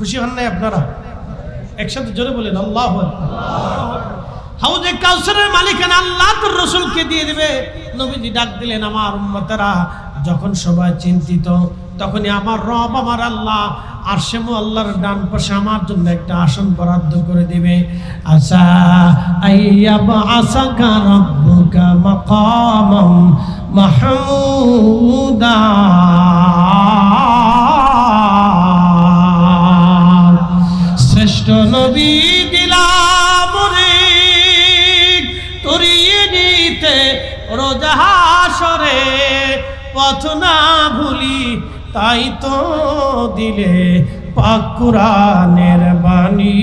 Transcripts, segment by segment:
খুশি হন নাই আপনারা? একসাথে জোরে বলেন, আল্লাহ হাউজে কাউসারের মালিকানা আল্লাহ তোর রসুলকে দিয়ে দিবে। নবীজি ডাক দিলেন, আমার উম্মতেরা, যখন সবাই চিন্তিত, তখনই আমার রব, আমার আল্লাহ, আর সেমু আল্লাহর ডান পাশে আমার জন্য একটা আসন বরাদ্দ করে দিবে। আচ্ছা আইয়াবা আসাকা রব্বুকা মাকামাম মাহমুদা। শ্রেষ্ঠ নবী দিলাম রে। তরিয়ে নিতে রোজাহাসরে পথ না ভুলি তাই তো দিলে পাকুরানের বাণী।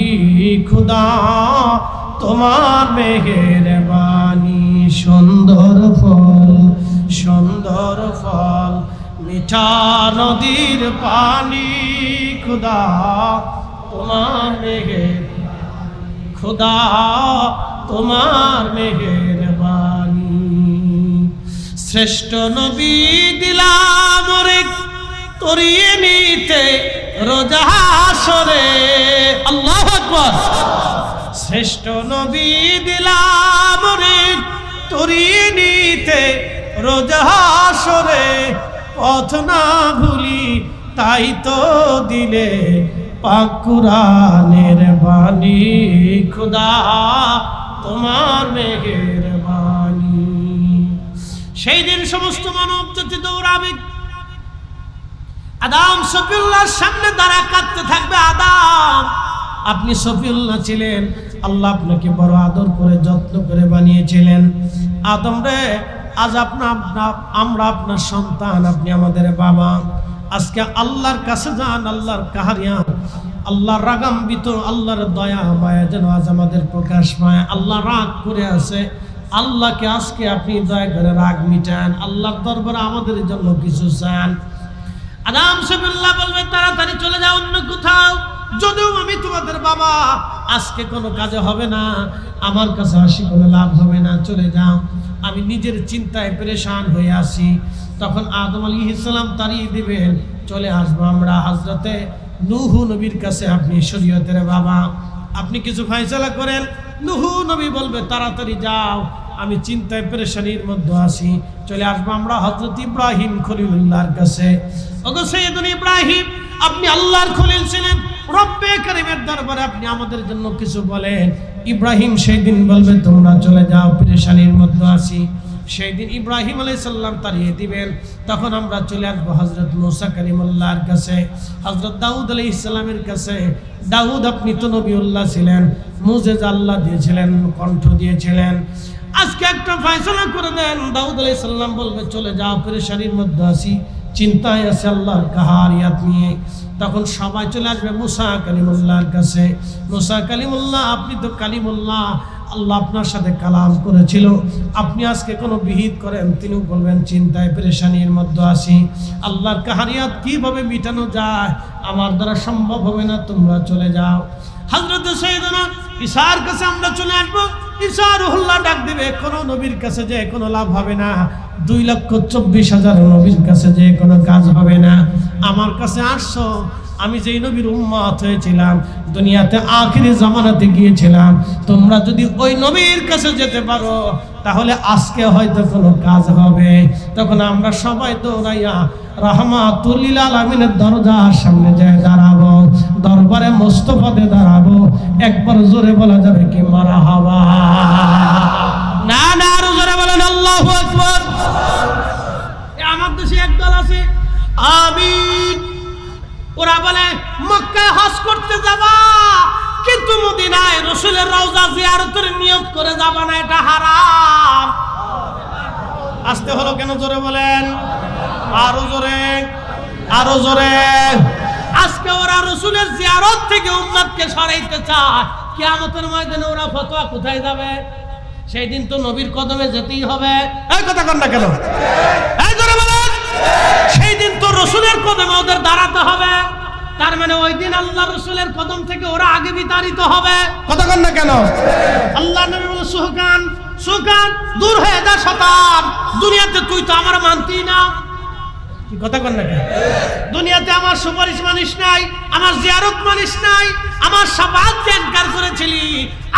খুদা, তোমার মেঘের বাণী সুন্দর ফল সুন্দর ফল, মিঠা নদীর পানি। খুদা তোমার মেঘের খুদা, তোমার বাণী। শ্রেষ্ঠ নবী দিলাম তরিয়ে নিতে রোজাহাসরে আল্লাহ আকবর। শ্রেষ্ঠ নবী দিলাম তরিয়ে নিতে রোজাহাসরে পথ না ভুলি তাই তো দিলে পাকুরানের বাণী, খুদা তোমার মেঘের বাণী সেই দিন সমস্ত মানব জাতি দৌড়াবে। আদাম, সফিউল্লাহর সামনে দাঁড়া কাঁদতে থাকবে আদাম। আপনি সফিউল্লাহ ছিলেন, আল্লাহ আপনাকে বড় আদর করে, যত্ন করে বানিয়েছিলেন। আদম রে, আজ আপনার আমরা আপনার সন্তান, আপনি আমাদের বাবা। আজকে আল্লাহর কাছে যান, আল্লাহর কাহারিয়া আল্লাহর রাগাম্বিত, আল্লাহর দয়া মায়া যেন আজ আমাদের প্রকাশ পায়। আল্লাহ রাগ করে আছে। আল্লাহকে আজকে আপনি দয়া করে রাগ মিটান। আল্লাহর দরবারে আমাদের জন্য কিছু চান। বলবে, তাড়াতাড়ি চলে যাও, অন্য কোথাও। যদিও আমি তোমাদের বাবা, আজকে কোনো কাজে হবে না। আমার কাছে আসি, কোনো লাভ হবে না। চলে যাও। আমি নিজের চিন্তায় পরেশান হয়ে আসি তখন আদম আলী ইসলাম তাড়িয়ে দিবেন, চলে আসব আমরা হাজরতে নুহু নবীর কাছে। আপনি শরীয়তের বাবা। আপনি কিছু ফাইসলা করেন? নুহু নবী বলবে, তাড়াতাড়ি যাও, আমি চিন্তায় পেরেশানির মধ্যে আসি চলে আসব আমরা হজরত ইব্রাহিম খলিলুল্লাহর কাছে। ইব্রাহিম, আপনি আল্লাহর খলিল ছিলেন। রব্বে করিমের দরবারে আপনি আমাদের জন্য কিছু বলেন। ইব্রাহিম সেই দিন বলবে, তোমরা চলে যাও, পেরেশানির মধ্যে আসি সেই দিন ইব্রাহিম আলাই সাল্লাম তাড়িয়ে দিবেন। তখন আমরা চলে আসব হজরত মৌসা করিমুল্লাহর কাছে হজরত দাউদ আলাই ইসলামের কাছে। দাউদ, আপনি তো নবীউল্লাহ ছিলেন, মুজেজ আল্লাহ দিয়েছিলেন, কণ্ঠ দিয়েছিলেন। আজকে একটা ফয়সলা করে দেন, দাউদ আলাই সাল্লাম বলবে, চলে যাও, পেরেশানির মধ্যে আসি চিন্তায় আছে আল্লাহর কাহারিয়াত নিয়ে। তখন সবাই চলে আসবে মুসা কালিমুল্লাহর কাছে। মুসা কালিমুল্লাহ, আপনি তো কালিমুল্লাহ, আল্লাহ আপনার সাথে কালাম করেছিল। আপনি আজকে কোনো বিহিত করেন, তিনিও বলবেন, চিন্তায় পেরেশানির মধ্যে আসি আল্লাহর কাহারিয়াত কীভাবে মিটানো যায়, আমার দ্বারা সম্ভব হবে না, তোমরা চলে যাও। হজরত ঈশার কাছে আমরা চলে আসব। ঈশা রুহুল্লাহ ডাক দিবে, কোনো নবীর কাছে যে কোনো লাভ হবে না। দুই লক্ষ চব্বিশ হাজার নবীর কাছে যে কোনো কাজ হবে না। আমার কাছে আসছো, আমি যেই নবীর উম্মত হয়েছিলাম, দুনিয়াতে আখিরি জামানাতে গিয়েছিলাম, তোমরা যদি ওই নবীর কাছে যেতে পারো, তাহলে আজকে হয়তো কোনো কাজ হবে। তখন আমরা সবাই দৌড়াইয়া রহমাতুল্লিল আলমিনের দরজার সামনে যায় দাঁড়াবো, দরবারে মোস্তফাতে দাঁড়াবো। একবার জোরে বলা যাবে কি মারা হাওয়া না না, আরও জোরে বলেন, আল্লাহ আমিন। ওরা বলে, মক্কায় হজ করতে যাবা, কিন্তু মদিনায় রসুলের রওজা জিয়ারতের নিয়ত করে যাবা না, এটা হারাম। আসতে হলো কেন জোরে বলেন? আরও জোরে আরও জোরে। আজকে ওরা রসুলের জিয়ারত থেকে উম্মতকে সরাইতে চায়। কিয়ামতের ময়দানে ওরা ফতোয়া কোথায় যাবে? সেই দিন তো নবীর কদমে যেতেই হবে। এই কথা কন না কেন? এই জোরে বলেন। রসুলের কদমে ওদের দাঁড়াতে হবে। তার মানে ওই দিন আল্লাহ রসুলের কদম থেকে ওরা আগে বিতাড়িত হবে। কথা কন না কেন? আল্লাহ নবী সুহকান সুহকান দূর হয়ে যা শতান। দুনিয়াতে তুই তো আমার মানতি না। কথা কন না কেন? দুনিয়াতে আমার সুপারিশ মানিস নাই আমার জিয়ারত মানিস নাই আমার সাবাত ত্যাগকার করেছিলি।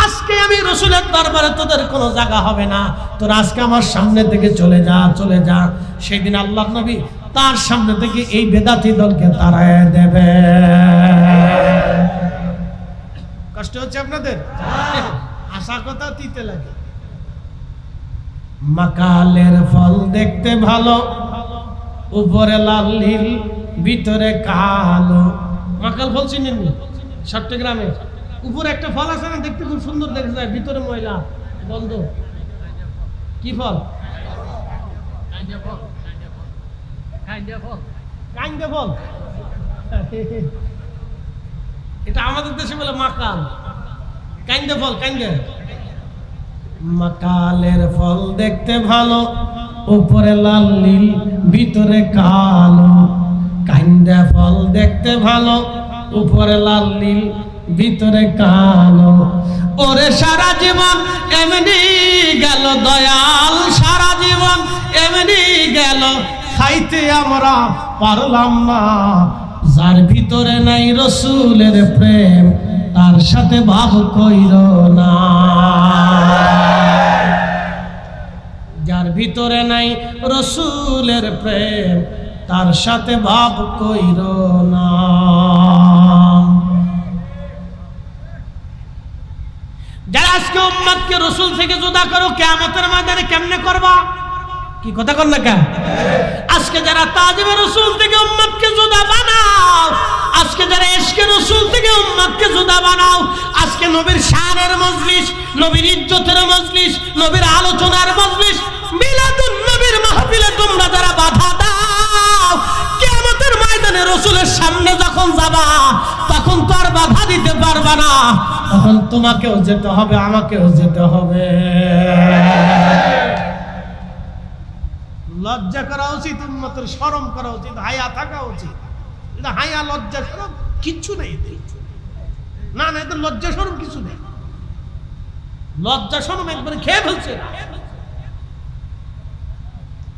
আজকে আমি রসুলের দরবারে তোদের কোনো জায়গা হবে না। তোর আজকে আমার সামনে থেকে চলে যা চলে যা। সেই দিন আল্লাহ নবী তার সামনে থেকে এই বেদাতি দলকে তাড়ায় দেবে। কষ্ট হচ্ছে আপনাদের? আশা কথা তিতে লাগে। মাকালের ফল দেখতে ভালো, উপরে লাল, নীল, ভিতরে কালো। মাকাল ফল চিনেননি চট্টগ্রামে উপরে একটা ফল আছে না, দেখতে খুব সুন্দর দেখা যায় ভিতরে ময়লা, বন্ধ। কি ফল? ফল এটা আমাদের দেশে বলে মাকাল। কাইন্দে ফল কাইন্দে মাকালের ফল দেখতে ভালো, উপরে লাল, নীল, ভিতরে কালো। কাইন্দা ফল দেখতে ভালো, উপরে লাল, নীল, ভিতরে কালো। ওরে সারা জীবন এমনি গেল দয়াল, সারা জীবন এমনি গেল খাইতে আমরা পারলাম না। যার ভিতরে নাই রসুলের প্রেম, তার সাথে ভাব কইর না। যার ভিতরে নাই রসুলের প্রেম, তার সাথে ভাব কইর না। যারা আজকে উম্মাদকে রসুল থেকে জুদা করো কেমতের ময়দানে কেমনে করবা? কি কথা কর না আজকে যারা তাজিবে রসুল থেকে উম্মাদকে জুদা বানাও, আজকে যারা এসকে রসুল থেকে উম্মাদকে জুদা বানাও, আজকে নবীর শানের মজলিস, নবীর ইজ্জতের মজলিস, নবীর আলোচনার মজলিস, মিলাদুন নবীর মাহফিলে তোমরা যারা বাধা দাও, কিয়ামতের ময়দানে রসুলের সামনে যখন যাবা, তখন তো আর বাধা দিতে পারবা না। তখন তোমাকেও যেতে হবে, আমাকেও যেতে হবে। লজ্জা করা উচিত উন্মতের শরম করা উচিত, হায়া থাকা উচিত। এটা হায়া, লজ্জা সরম কিচ্ছু নেই এতে না না, এদের লজ্জা সরম কিছু নেই। লজ্জা সরম একবারে খেয়ে ফেলছে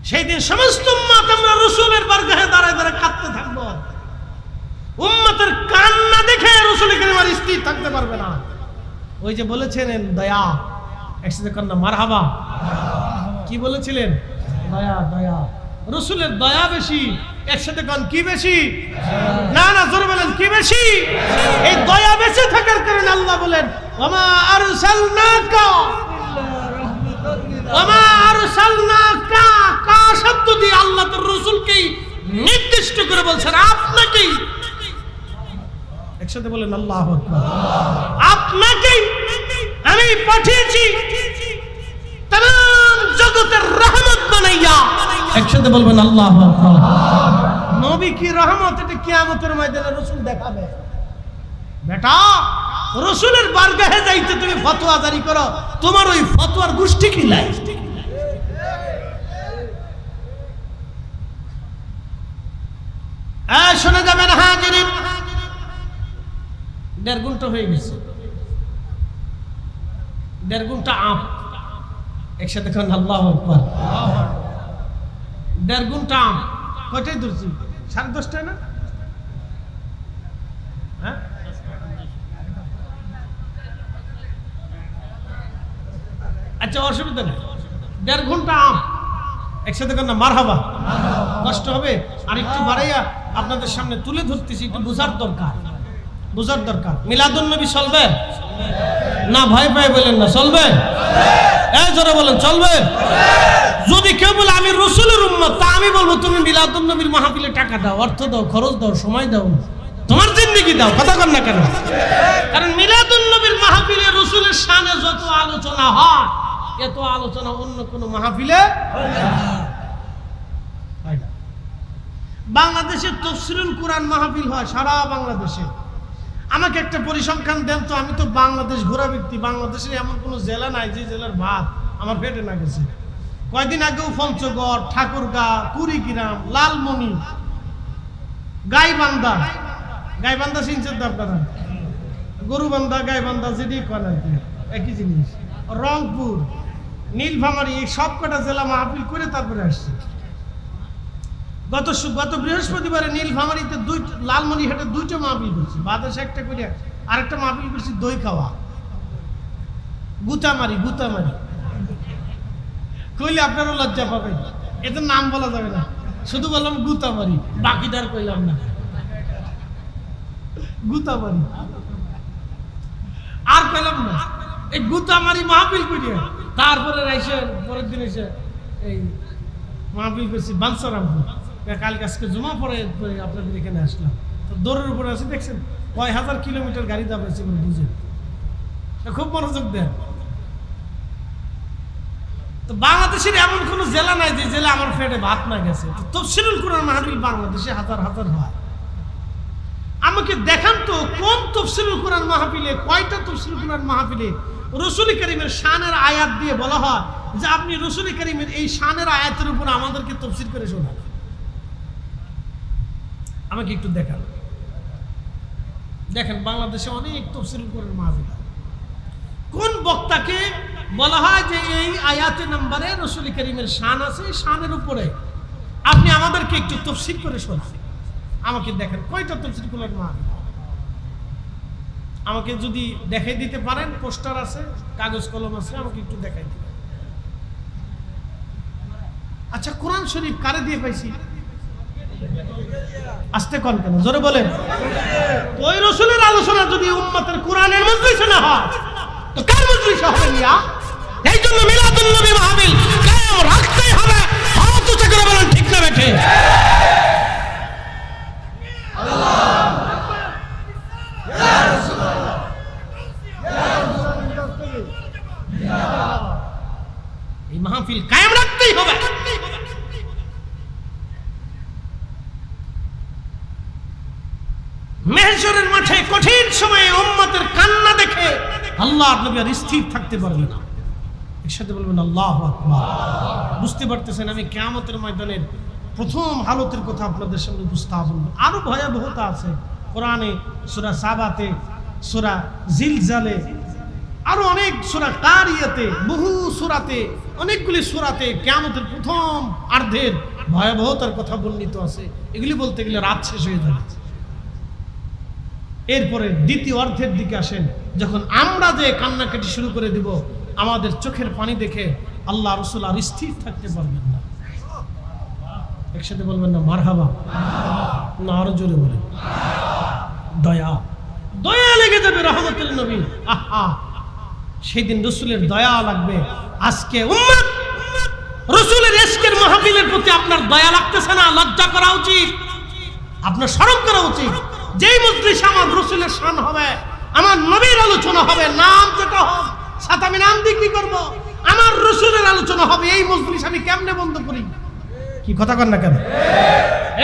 সেই দিন সমস্ত উম্মত আমরা রসুলের বারগাহে দাঁড়ায় দাঁড়ায় কাঁদতে থাকব। উম্মতের কান্না দেখে রসুল করিমার স্থির থাকতে পারবে না। ওই যে বলেছিলেন, দয়া। একসাথে কন্যা, মারহাবা। কি বলেছিলেন? দয়া। রসুলের দয়া বেশি, একসাথে কন কি বেশি? না না, জোরে বলেন, কি বেশি? এই দয়া বেশি থাকার কারণে আল্লাহ বলেন, ওমা আরসালনাকা ওমা আরসালনাকা কা শব্দ দিয়ে আল্লাহ তার রসুলকেই নির্দিষ্ট করে বলছেন, আপনাকেই। একসাথে বলেন, আল্লাহ আপনাকেই আমি পাঠিয়েছি। তাম জগতের রহমত বানাইয়া একসাথে বলবেন আল্লাহ নবী কি রহমত? এটা কিয়ামতের ময়দানে রসুল দেখাবে। বেটা, রসুলের বারগাহে যাইতে তুমি ফতোয়া জারি করো। তোমার ওই ফতোয়ার গোষ্ঠী কি লাই? হ্যাঁ শোনা যাবে না হাজির দেড় ঘণ্টা হয়ে গেছে। দেড় ঘণ্টা আপ একসাথে খান আল্লাহ আকবার। দেড় ঘণ্টা আম কয়টায় ধরছি? সাড়ে দশটায় না? হ্যাঁ? আচ্ছা অসুবিধা নেই। দেড় ঘণ্টা আম একসাথে কেন মার হবা কষ্ট হবে। আর একটু বাড়াইয়া আপনাদের সামনে তুলে ধরতেছি, একটু বোঝার দরকার। বোঝার দরকার। মিলাদুল নবী চলবে? না, ভয় পাই বলেন না, চলবে? এই জোরে বলেন, চলবে? যদি কেউ বলে, আমি রসুলের উম্মত তা আমি বলব, তুমি মিলাদুল নবীর মাহফিলে টাকা দাও, অর্থ দাও, খরচ দাও, সময় দাও, তোমার জিন্দিগি দাও কথা কর না কেন? কারণ মিলাদুল নবীর মাহফিলে রসুলের সামনে যত আলোচনা হয়, এত আলোচনা অন্য কোনো মাহফিলে বাংলাদেশে তফসিরুল কোরআন মাহফিল হয় সারা বাংলাদেশে। আমাকে একটা পরিসংখ্যান দেন তো, আমি তো বাংলাদেশ ঘোরা ব্যক্তি, বাংলাদেশের এমন কোনো জেলা নাই যে জেলার ভাত আমার পেটে না গেছে। কয়দিন আগেও পঞ্চগড়, ঠাকুরগাঁ, কুড়িগ্রাম, লালমনি, গাইবান্ধা। গাইবান্ধা চিনছেন তো আপনারা? গরুবান্ধা, গাইবান্ধা যেটি কন আর কি, একই জিনিস। রংপুর, নীলফামারী, এই সব কটা জেলা মাহফিল করে তারপরে আসছে। গত গত বৃহস্পতিবারে নীলফামারিতে দুই লালমনিহাটে দুইটা মাহফিল করছি। বাতাসে একটা করে আরেকটা মাহফিল করছি দই খাওয়া। গুতামারি গুতামারি। কইলে আপনারও লজ্জা পাবেন। এতে নাম বলা যাবে না। শুধু বললাম গুতামারি। বাকিটার কইলাম না। গুতামারি। আর কইলাম না। এই গুতামারি মাহফিল করিয়া তারপরে এসে, পরের দিন এসে এই মাহফিল করছি বাঞ্চারামপুর কালকে আজকে জমা পড়ে আপনাদের এখানে আসলাম। তো দৌড়ের উপরে আছি, দেখছেন? কয় হাজার কিলোমিটার গাড়ি দাবাইছে এবার বুঝে খুব মনোযোগ দেন। তো বাংলাদেশের এমন কোনো জেলা নাই যে জেলা আমার পেটে ভাত না গেছে। তো তফসিরুল কোরআন মাহফিল বাংলাদেশে হাজার হাজার হয়। আমাকে দেখান তো কোন তফসিলুল কোরআন মাহফিলে, কয়টা তফসিলুল কোরআন মাহফিলে রসুল করিমের শানের আয়াত দিয়ে বলা হয় যে আপনি রসুল করিমের এই শানের আয়াতের উপর আমাদেরকে তফসিল করে শোনান। আমাকে একটু দেখান। দেখেন বাংলাদেশে অনেক তফসিলুল কোরআন মাহফিল কোন বক্তাকে বলা হয় যে এই আয়াতের নাম্বারে রসুল করিমের শান আছে শানের উপরে। আপনি আমাদেরকে একটু তফসিল করে শোনান। আমাকে দেখেন, কয়টা তফসিল কোরআন মাহফিল আমাকে যদি দেখাই দিতে পারেন, পোস্টার আছে, কাগজ কলম আছে, আমাকে একটু দেখাই দিবেন। আচ্ছা কোরআন শরীফ কারে দিয়ে পাইছি? আসতে কন কেন? জোরে বলেন। ওই রসুলের আলোচনা যদি উম্মতের কোরআনের মজলিসে না হয়, তো কার মজলিসে হবে এই জন্য কায়েম রাখতেই হবে। হাত উঁচু করে বলেন, ঠিক না বেঠে? এই মাহফিল কায়েম রাখতেই হবে। মেহেশ্বরের মাঠে কঠিন সময়ে উম্মতের কান্না দেখে আল্লাহ নবী আর স্থির থাকতে পারবে না। সাথে বলবেন, আল্লাহ আকবার। বুঝতে পারতেছেন, আমি কেয়ামতের ময়দানের প্রথম হালতের কথা আপনাদের সামনে উপস্থাপন করব। আরও ভয়াবহতা আছে। কোরআনে সুরা সাবাতে, সুরা জিলজালে, আরও অনেক সুরা কারিয়াতে, বহু সুরাতে, অনেকগুলি সুরাতে কেয়ামতের প্রথম আর্ধের ভয়াবহতার কথা বর্ণিত আছে। এগুলি বলতে গেলে রাত শেষ হয়ে যাবে। এরপরে দ্বিতীয় অর্ধের দিকে আসেন, যখন আমরা যে কান্নাকাটি শুরু করে দিব আমাদের চোখের পানি দেখে আল্লাহ রসুল আর স্থির থাকতে পারবেন না। একসাথে বলবেন না, মারহাবা। না, আরও জোরে বলেন। দয়া। দয়া লেগে যাবে রহমতুল নবী। আহা। সেই দিন রসুলের দয়া লাগবে। আজকে উম্মত, রসুলের এসকের মাহফিলের প্রতি আপনার দয়া লাগতেছে না, লজ্জা করা উচিত। আপনার স্মরণ করা উচিত। যেই মজলিস আমার রসুলের শান হবে, আমার নবীর আলোচনা হবে, নাম যেটা হোক সাথে আমি নাম কি করব। আমার রসুলের আলোচনা হবে, এই মজলিস আমি কেমনে বন্ধ করি? কি কথা কর না কেন?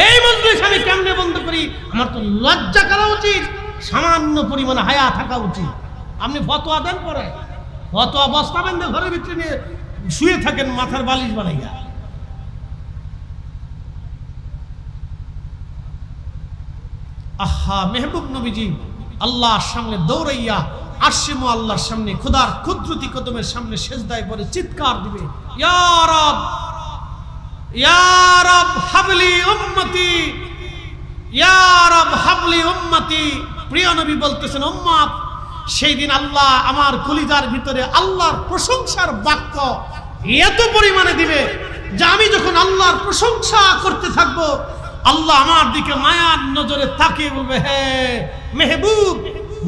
এই মজলিস আমি কেমনে বন্ধ করি? আমার তো লজ্জা করা উচিত, সামান্য পরিমাণে হায়া থাকা উচিত। আপনি ফতোয়া দেন পরে। ফতোয়া বস্তা বেঁধে ঘরের ভিতরে নিয়ে শুয়ে থাকেন, মাথার বালিশ বানাইয়া। আহা, মেহবুব নবীজি, আল্লাহর সামনে দৌড়াইয়া আশিমো আল্লাহর সামনে, খুদার ক্ষুদ্রতি কদমের সামনে সেজদায় পরে চিৎকার দিবে, ইয়া রব ইয়া রব হাবলি উম্মতি, ইয়া রব হাবলি উম্মতি। বলতেছেন সেই দিন আল্লাহ আমার ভিতরে আল্লাহর প্রশংসার বাক্য এত পরিমাণে দিবে যে আমি যখন আল্লাহর প্রশংসা করতে থাকব, আল্লাহ আমার দিকে মায়ার নজরে তাকিয়ে হে মেহবুব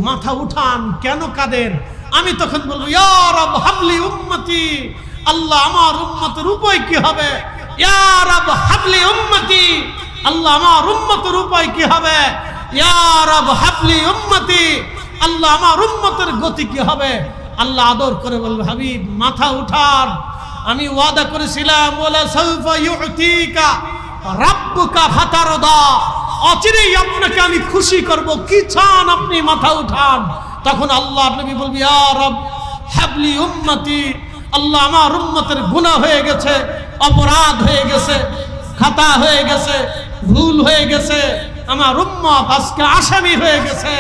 মাথা উঠান, কেন কাঁদেন? আমি তখন বলব, ইয়া রব, হাবলি উম্মতি, আল্লাহ আমার উম্মতের উপায় কি হবে? ইয়া রব, হাবলি উম্মতি, আল্লাহ আমার উম্মতের উপায় কি হবে? ইয়া রব, হাবলি উম্মতি, আল্লাহ আমার উম্মতের গতি কি হবে? আল্লাহ আদর করে বলবে, হাবিব, মাথা উঠান। আমি ওয়াদা করেছিলাম বলে সৌফা ইউতিকা, রাব্বুকা ফাতারদা। অচিরেই আপনাকে আমি খুশি করব। কি চান আপনি? মাথা উঠান। তখন আল্লাহ নবী বলবি আরব রব, হাবলি উম্মতি। আল্লাহ আমার উম্মতের গুনাহ হয়ে গেছে, অপরাধ হয়ে গেছে, খাতা হয়ে গেছে, ভুল হয়ে গেছে, আমার উম্মত আজকে আসামি হয়ে গেছে।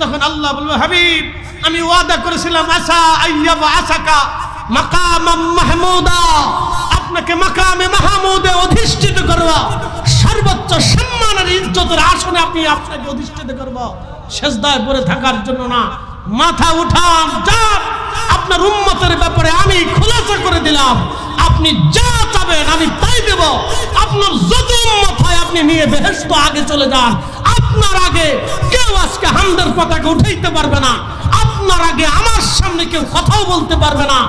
তখন আল্লাহ বলবে, হাবিব, আমি ওয়াদা করেছিলাম, আশা আইয়াবা আশাকা মাকামাম মাহমুদা। আপনাকে মাকামে মাহমুদে অধিষ্ঠিত করব। সর্বোচ্চ সম্মানের ইজ্জতের আসনে আপনি আপনাকে অধিষ্ঠিত করব। সেজদায় পড়ে থাকার জন্য না। মাথা উঠান, যান। আপনার উম্মতের ব্যাপারে আমি খুলাসা করে দিলাম। আপনি যা চাবেন আমি তাই দেব। আপনার যত উম্মত হয় আপনি নিয়ে বেহেস্ত আগে চলে যান। আপনার আগে কেউ আজকে হামদের পতাকা উঠাইতে পারবে না। আপনার আগে আমার সামনে কেউ কথাও বলতে পারবে না।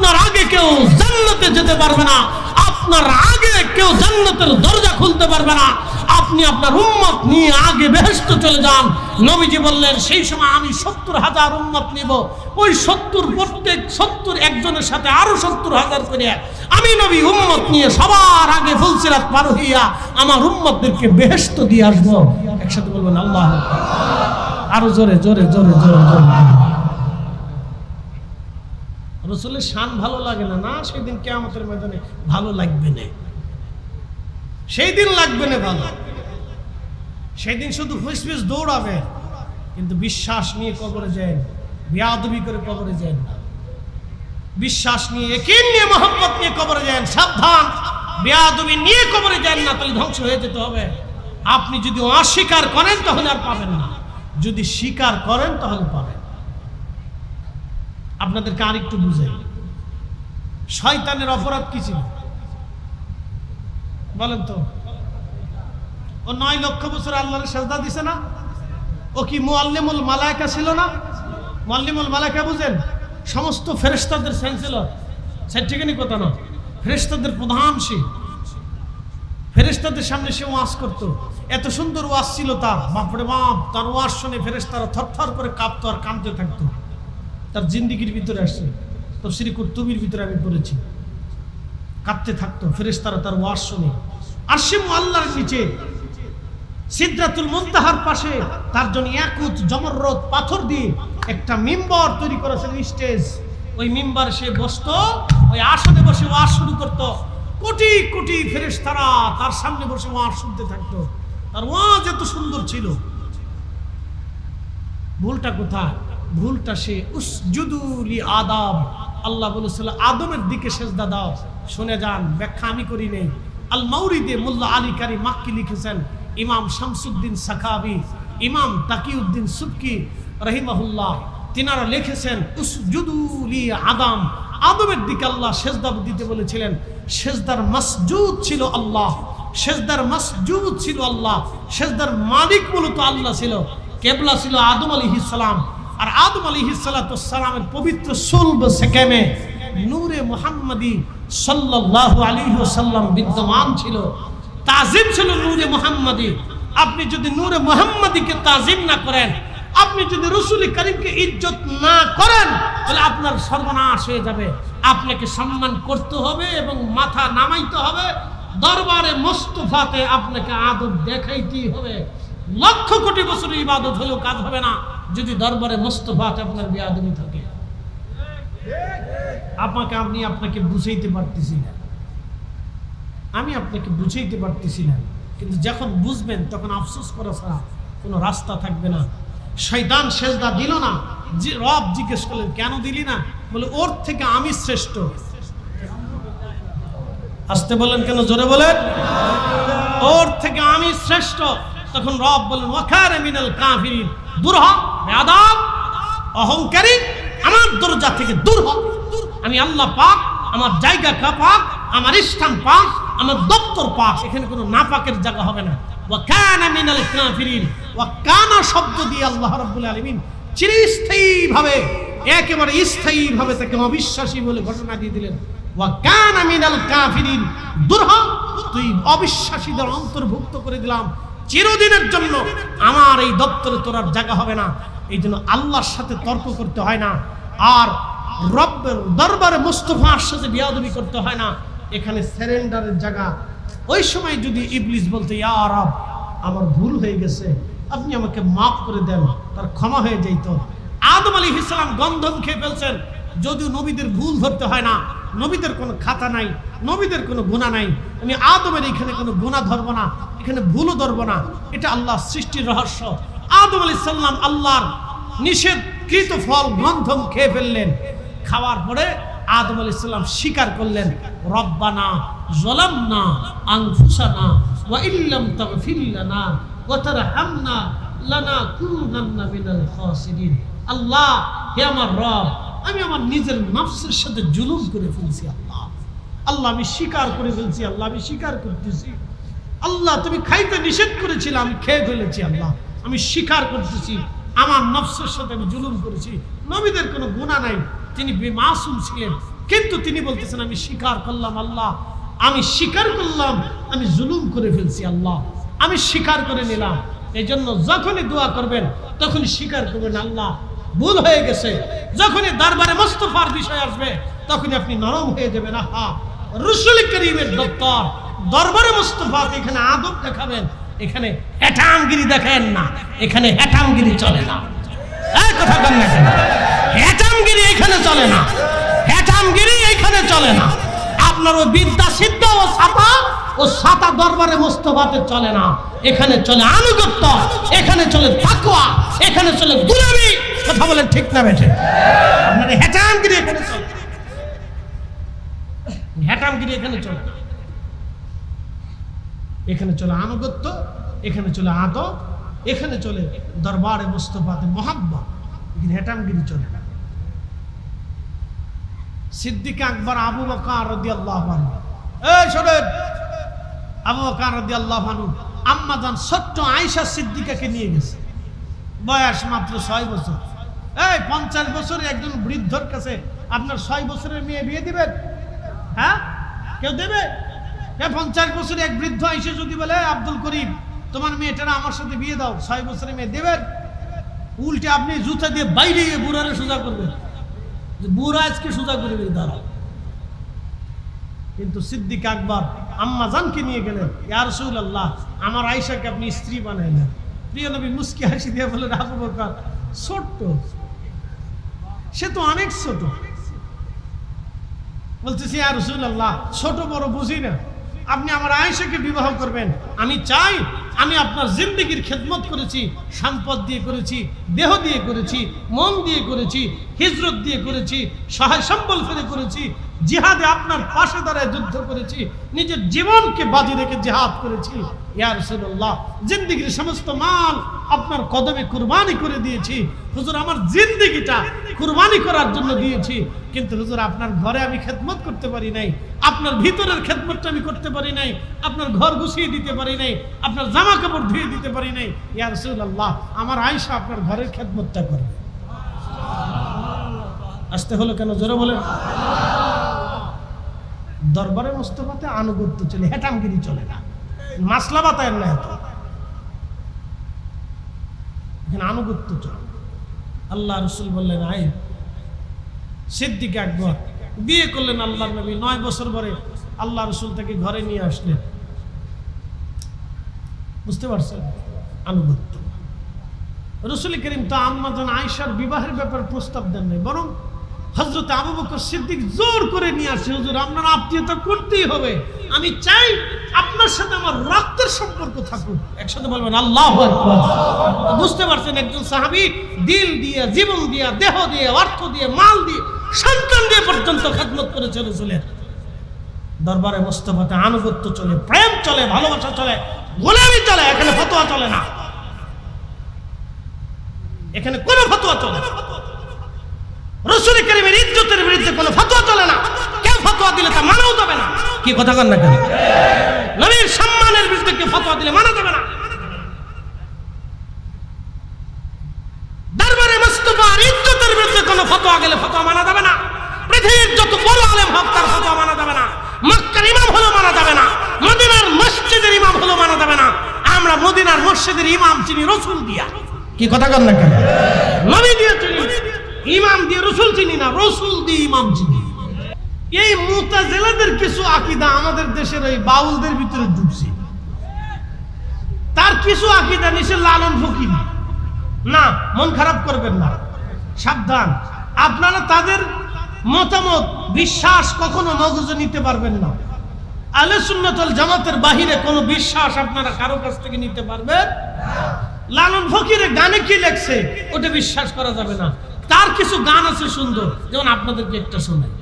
আপনার আগে কেউ জান্নাতে যেতে পারবে না। আপনার আগে কেউ জান্নাতের দরজা খুলতে পারবে না। আপনি আপনার উম্মত নিয়ে আগে বেহেস্ত চলে যান। নবীজি বললেন, সেই সময় আমি সত্তর হাজার উম্মত নিব। ওই সত্তর প্রত্যেক সত্তর একজনের সাথে আরও সত্তর হাজার করে। আমি নবী উম্মত নিয়ে সবার আগে ফুলসিরাত পার হইয়া আমার উম্মতদেরকে বেহেস্ত দিয়ে আসব। একসাথে বলবেন, আল্লাহ আরও জোরে জোরে জোরে জোরে জোরে। রসুলের শান ভালো লাগে না না, সেদিন কেয়ামতের ময়দানে ভালো লাগবে না। সেই দিন লাগবে না ভালো। সেই দিন শুধু ফুসফুস দৌড়াবে, কিন্তু বিশ্বাস নিয়ে কবরে যায় বিয়াদবি করে কবরে যায় না। বিশ্বাস নিয়ে, একিন নিয়ে মোহাম্মত নিয়ে কবরে যান, সাবধান, বেয়াদবি নিয়ে কবরে যান না, তাহলে ধ্বংস হয়ে যেতে হবে। আপনি যদি অস্বীকার করেন, তাহলে আর পাবেন না। যদি স্বীকার করেন, তাহলে পাবেন আপনাদেরকে আর একটু বুঝাই। শয়তানের অপরাধ কি ছিল? বলেন তো। ও নয় লক্ষ বছর আল্লাহর সাজদা দিছে না? ও কি মুআল্লিমুল মালায়েকা ছিল না? মুআল্লিমুল মালায়েকা বুঝেন? সমস্ত ফেরেশতাদের চ্যান্সেলর। স্যার ঠিকানি কথা না। ফেরেশতাদের প্রধান সে। ফেরেশতাদের সামনে সে ওয়াজ করতো। এত সুন্দর ওয়াজ ছিল তার। বাপরে বাপ, তার ওয়াজ শুনে ফেরেশতারা থরথর করে কাঁপতো আর কাঁদতে থাকতো। তার জিন্দিগির ভিতরে আসছে। তফসিরি কুর্তুবির ভিতরে আমি পড়েছি। কাঁদতে থাকতো, ফেরেশতারা তার ওয়াজ শুনে। আর সে আল্লাহর নিচে সিদ্ধাতুল মুনতাহার পাশে, তার জন্য একুত জমররত পাথর দিয়ে একটা মিম্বর তৈরি করেছিল স্টেজ। ওই মিম্বার সে বসতো, ওই আসনে বসে ওয়াজ শুরু করতো। কোটি কোটি ফেরেশতারা তার সামনে বসে ওয়াজ শুনতে থাকতো। তার ওয়াজ এত সুন্দর ছিল। ভুলটা কোথায়? ভুলটা সে উসজুদুলি আদাম। আল্লাহ বলেছিল আদমের দিকে সেজদা দাও। শুনে যান, ব্যাখ্যা আমি করি নেই। আল মাউরিদে মোল্লা আলী কারি মাক্কি লিখেছেন, ইমাম শামসুদ্দিন সাখাবি, ইমাম তাকিউদ্দিন সুবকি রহিমাহুল্লাহ, তিনারা লিখেছেন উসজুদুলি আদাম। আদমের দিকে আল্লাহ সেজদা দিতে বলেছিলেন, সেজদার মাসজুদ ছিল আল্লাহ, সেজদার মাসজুদ ছিল আল্লাহ, সেজদার মালিক মূলত আল্লাহ ছিল। কেবলা ছিল আদম আলী সালাম। আর আদম আলী সালামের পবিত্র সুলব সেকেমে নূরে মোহাম্মদী সাল্লাহ আলী সাল্লাম বিদ্যমান ছিল, তাজিম ছিল নূরে মোহাম্মদী। আপনি যদি নূরে মোহাম্মদীকে তাজিম না করেন, আপনি যদি রসুল করিমকে ইজ্জত না করেন, তাহলে আপনার সর্বনাশ হয়ে যাবে। আপনাকে সম্মান করতে হবে এবং মাথা নামাইতে হবে। দরবারে মোস্তফাতে আপনাকে আদব দেখাইতেই হবে। লক্ষ কোটি বছর ইবাদত হলেও কাজ হবে না। যদি দরবারে মোস্তফাতে আপনার বেয়াদবি থাকে, আপনাকে আমি আপনাকে বুঝাইতে পারতেছি না। আমি আপনাকে বুঝাইতে পারতেছি না। কিন্তু যখন বুঝবেন, তখন আফসোস করা ছাড়া কোনো রাস্তা থাকবে না। শয়তান সেজদা দিল না। যে রব জিজ্ঞেস করলেন, কেন দিলি না? বলে, ওর থেকে আমি শ্রেষ্ঠ। আসতে বলেন কেন, জোরে বলেন? ওর থেকে আমি শ্রেষ্ঠ। তখন রব বলেন ওয়াখারে মিনাল কাফিরিন, দূর হ অহংকারী, আমার দরজা থেকে দূর হ। আমি আল্লাহ পাক, আমার জায়গা পাক, আমার স্থান পাক, আমার দপ্তর পাক, এখানে কোনো নাপাকের জায়গা হবে না। ওয়াকানা মিনাল কাফিরিন ওয়াকানা শব্দ দিয়ে আল্লাহ রাব্বুল আলামিন চিরস্থায়ীভাবে, একেবারে স্থায়ীভাবে তাকে অবিশ্বাসী বলে ঘোষণা দিয়ে দিলেন। ওয়াকানা মিনাল কাফিরিন, দূর হ, তুই অবিশ্বাসীদের অন্তর্ভুক্ত করে দিলাম। চিরদিনের জন্য আমার এই দপ্তরে তোর আর জায়গা হবে না। এই জন্য আল্লাহর সাথে তর্ক করতে হয় না। আর রব্বের দরবারে মুস্তফার সাথে বিয়াদবি করতে হয় না। এখানে স্যারেন্ডারের জায়গা। ওই সময় যদি ইবলিস বলতে, ইয়া আমার ভুল হয়ে গেছে। আপনি আমাকে মাফ করে দেন। তার ক্ষমা হয়ে যাইত। আদম আলী ইসলাম গন্ধম খেয়ে ফেলছেন। যদিও নবীদের ভুল ধরতে হয় না। নবীদের কোনো খাতা নাই, নবীদের কোনো গুণা নাই। আমি আদমের এখানে কোনো গুণা ধরবো না, এখানে ভুলও ধরব না। এটা আল্লাহ সৃষ্টির রহস্য। আদম আলি সাল্লাম আল্লাহর নিষেধকৃত ফল, গন্ধম খেয়ে ফেললেন। খাওয়ার পরে আদম আলাইহিস সালাম স্বীকার করলেন, রব্বানা জলামনা আনফুসানা ওয়া ইল্লাম তাগফির লানা ওয়া তারহামনা লানাকুনান্না মিনাল খাসিরিন। আল্লাহ, হে আমার রব আমি আমার নিজের নফসের সাথে জুলুম করে ফেলছি, আল্লাহ। আল্লাহ, আমি স্বীকার করে ফেলছি, আল্লাহ, আমি স্বীকার করতেছি। আল্লাহ, তুমি খাইতে নিষেধ করেছিলে, আমি খেয়ে ফেলেছি, আল্লাহ। আমি স্বীকার করতেছি, আমার নফসের সাথে আমি জুলুম করেছি। নবীদের কোনো গুণা নাই, তিনি বেমাসুম ছিলেন। কিন্তু তিনি বলতেছেন, আমি স্বীকার করলাম, আল্লাহ। আমি স্বীকার করলাম, আমি জুলুম করে ফেলছি, আল্লাহ। আমি স্বীকার করে নিলাম। এই জন্য যখনই দোয়া করবেন, তখনই স্বীকার করবেন, আল্লাহ। ভুল হয়ে গেছে। যখনই দরবারে মোস্তফার বিষয় আসবে, তখনই আপনি নরম হয়ে যাবেন। আহা! রসুল করিমের দপ্তর, দরবারে মোস্তফা এখানে আদব দেখাবেন। এখানে হ্যাটামগিরি দেখেন না, এখানে হ্যাটামগিরি চলে না। এই কথা বল না কেন? হ্যাটামগিরি এখানে চলে না। হ্যাটামগিরি এখানে চলে না। আপনার ও বিদ্যা সিদ্ধ ও সাতা ও সাতা দরবারে মোস্তফাতে চলে না। এখানে চলে আনুগত্য, এখানে চলে তাকওয়া, এখানে চলে গুলামি। কথা বলেন ঠিক না বেঠে। আপনার হ্যাটামগিরি এখানে চলে হ্যাটামগিরি এখানে চলে এখানে চলে আনুগত্য, এখানে চলে আদব, এখানে চলে দরবারে মুস্তফাতে মহাব্বা এখানে হেটামগিরি চলে। না সিদ্দিক আকবর, আবু বকর রাদিয়াল্লাহু আনহু। এই শোনেন, আবু বকর রাদিয়াল্লাহু আনহু আম্মা জান ছোট্ট আয়েশা সিদ্দিকাকে নিয়ে গেছে। বয়স মাত্র ছয় বছর। এই, পঞ্চাশ বছরের একজন বৃদ্ধর কাছে আপনার ছয় বছরের মেয়ে বিয়ে দিবেন? হ্যাঁ? কেউ দেবে? পঞ্চাশ বছরের এক বৃদ্ধ এসে যদি বলে আব্দুল করিম, তোমার মেয়েটারা আমার সাথে বিয়ে দাও, ছয় বছরের মেয়ে দেবেন? উল্টে আপনি জুতা দিয়ে বাইরে গিয়ে বুড়ারে সোজা করবেন। বুড়া আজকে সোজা করে দিয়ে দাঁড়াও। কিন্তু সিদ্দিক আকবর আম্মা জানকে নিয়ে গেলেন, ইয়া রাসূলুল্লাহ, আমার আয়েশাকে আপনি স্ত্রী বানাইলেন। প্রিয় নবী মুস্কি হাসি দিয়ে বলেন আবু বকর, ছোট্ট সে তো অনেক ছোট। বলতেছি আর রসুল আল্লাহ ছোট বড় বুঝি না। আপনি আমার আয়েশাকে বিবাহ করবেন। আমি চাই, আমি আপনার জিন্দগির খেদমত করেছি, সম্পদ দিয়ে করেছি, দেহ দিয়ে করেছি, মন দিয়ে করেছি, হিজরত দিয়ে করেছি সহায় সম্বল ফেলে করেছি জিহাদে আপনার পাশে দাঁড়ায় যুদ্ধ করেছি, নিজের জীবনকে বাজি রেখে জিহাদ করেছি। ইয়া রাসূলুল্লাহ, জিন্দগির সমস্ত মাল আপনার কদমে কুরবানি করে দিয়েছি। হুজুর, আমার জিন্দগিটা কুরবানি করার জন্য দিয়েছি। কিন্তু হুজুর, আপনার ঘরে আমি খেদমত করতে পারি নাই, আপনার ভিতরের খেদমতটা আমি করতে পারি নাই, আপনার ঘর গুছিয়ে দিতে পারি নাই, আপনার জামা কাপড় ধুয়ে দিতে পারি নাই। ইয়া রাসূলুল্লাহ, আমার আয়সা আপনার ঘরের খেদমতটা করবে। আসতে হলো কেন? জোরে বলেন। দরবারে মোস্তফাতে আনুগত্য চলে, হেটামগিরি চলে না। মাসলা বাতায়ের না এত। এখানে আনুগত্য চলে। আল্লাহ রসুল বললেন আই সিদ্দিক আকবর, বিয়ে করলেন আল্লাহ নবী, নয় বছর পরে আল্লাহ রসুল তাকে ঘরে নিয়ে আসলেন। বুঝতে পারছেন? আনুগত্য। রসুল করিম তো আম্মাজান আয়সার বিবাহের ব্যাপারে প্রস্তাব দেন নাই, বরং হজরত আবু বকর সিদ্দিক জোর করে নিয়ে আসছে হুজুর, আপনার আত্মীয়তা করতেই হবে। আমি চাই আপনার সাথে আমার রক্তের সম্পর্ক থাকুক। একসাথে বলবেন, আল্লাহ বুঝতে পারছেন একজন সাহাবী, দিল দিয়ে, জীবন দিয়ে, দেহ দিয়ে, অর্থ দিয়ে, মাল দিয়ে, সন্তান দিয়ে পর্যন্ত খেদমত করেছে রসুলের দরবারে মোস্তফাতে আনুগত্য চলে, প্রেম চলে, ভালোবাসা চলে, গোলামি চলে, এখানে ফতোয়া চলে না। এখানে কোনো ফতোয়া চলে না। রসুল বিরুদ্ধে কোনো ফতোয়া চলে না কেউ ফতোয়া দিলে তা মানাও যাবে না। কি কথা কন না কেন? নবীর সম্মানের বিরুদ্ধে কেউ ফতোয়া দিলে মানা যাবে না। দরবারে মুস্তফার ইজ্জতের বিরুদ্ধে কোনো ফতোয়া গেলে ফতোয়া মানা যাবে না। পৃথিবীর যত বড় আলেম হোক তার ফতোয়া মানা যাবে না। মক্কার ইমাম হলো মানা যাবে না। মদিনার মসজিদের ইমাম হলো মানা যাবে না। আমরা মদিনার মসজিদের ইমাম চিনি রসুল দিয়া। কি কথা কন না কেন? নবী দিয়ে চিনি ইমাম দিয়ে রসুল চিনি না, রসুল দিয়ে ইমাম চিনি। এই মুতাজেলাদের কিছু আকিদা আমাদের দেশের ওই বাউলদের ভিতরে ঢুকছে তার কিছু আকিদা নিচে লালন ফকির। না, মন খারাপ করবেন না। সাবধান। আপনারা তাদের মতামত, বিশ্বাস কখনো মগজে নিতে পারবেন না। আলে সুন্নতল জামাতের বাহিরে কোনো বিশ্বাস আপনারা কারও কাছ থেকে নিতে পারবেন লালন ফকিরে গানে কি লেখছে, ওটা বিশ্বাস করা যাবে না। কিছু গান আছে সুন্দর। যেমন আপনাদেরকে একটা শোনাই।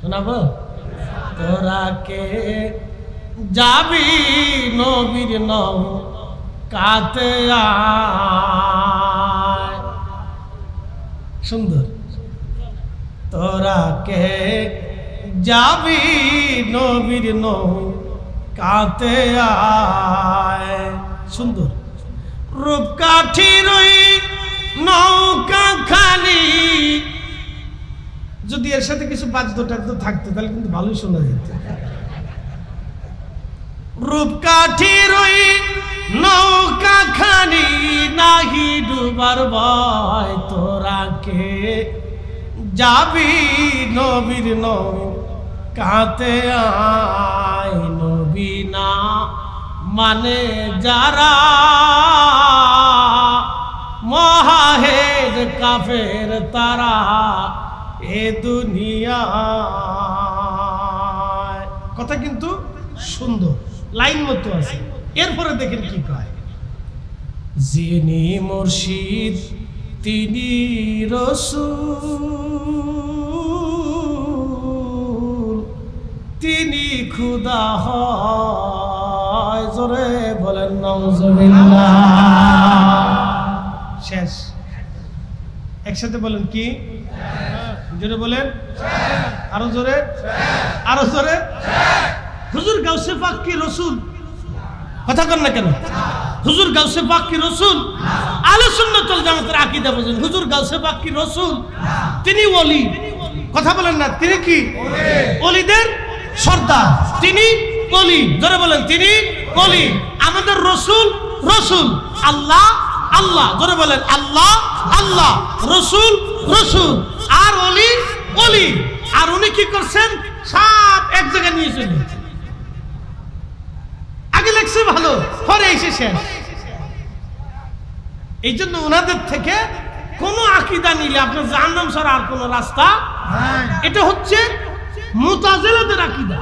শোনাবো? তোরা কে? যাবি নবীর নৌ কাতে সুন্দর। তোরা কে? যাবি নবীর নৌ কাতে আয়। সুন্দর। রূপকাঠি ওই নৌকা খালি। যদি এর সাথে কিছু বাদ্য টাদ্য থাকতো তাহলে কিন্তু ভালোই শোনা যেত। রূপকাঠির ওই নৌকা খানি নাহি ডুবার ভয় তোরা কে যাবি নবীর নৌ কাতে আয় নবী না মানে যারা মহাহেদ কাফের তারা এ দুনিয়া। কথা কিন্তু সুন্দর, লাইন মতো আছে। এরপরে দেখেন কি কয়? যিনি মুর্শিদ, তিনি রসুল। তিনি খুদা হয়, জোরে বলেন নওজবিল্লাহ শেষ। একসাথে বলেন কি? জোরে বলেন। আরও জোরে। আরও জোরে। হুজুর গাউসে পাক কি রসুল? কথা কন না কেন? হুজুর গাউসে পাক কি রসুল? আলো সুন্নতুল জামাতের আকীদা বুঝুন। হুজুর গাউসে পাক কি রসুল? তিনি ওলি। কথা বলেন না, তিনি কি? ওলিদের সর্দার। তিনি ওলি। ধরে বলেন, তিনি ওলি। আমাদের রসুল রসুল। আল্লাহ আল্লাহ ধরে বলেন, আল্লাহ আল্লাহ, রসুল রসুল, আর অলি অলি। আর উনি কি করছেন? সব এক জায়গায় নিয়ে চলে আগে লেখছে ভালো, পরে এসে শেষ। এই জন্য ওনাদের থেকে কোন আকিদা নিলে আপনার জাহান্নাম ছাড়া আর কোন রাস্তা এটা হচ্ছে মুতাজেলাদের আকিদা।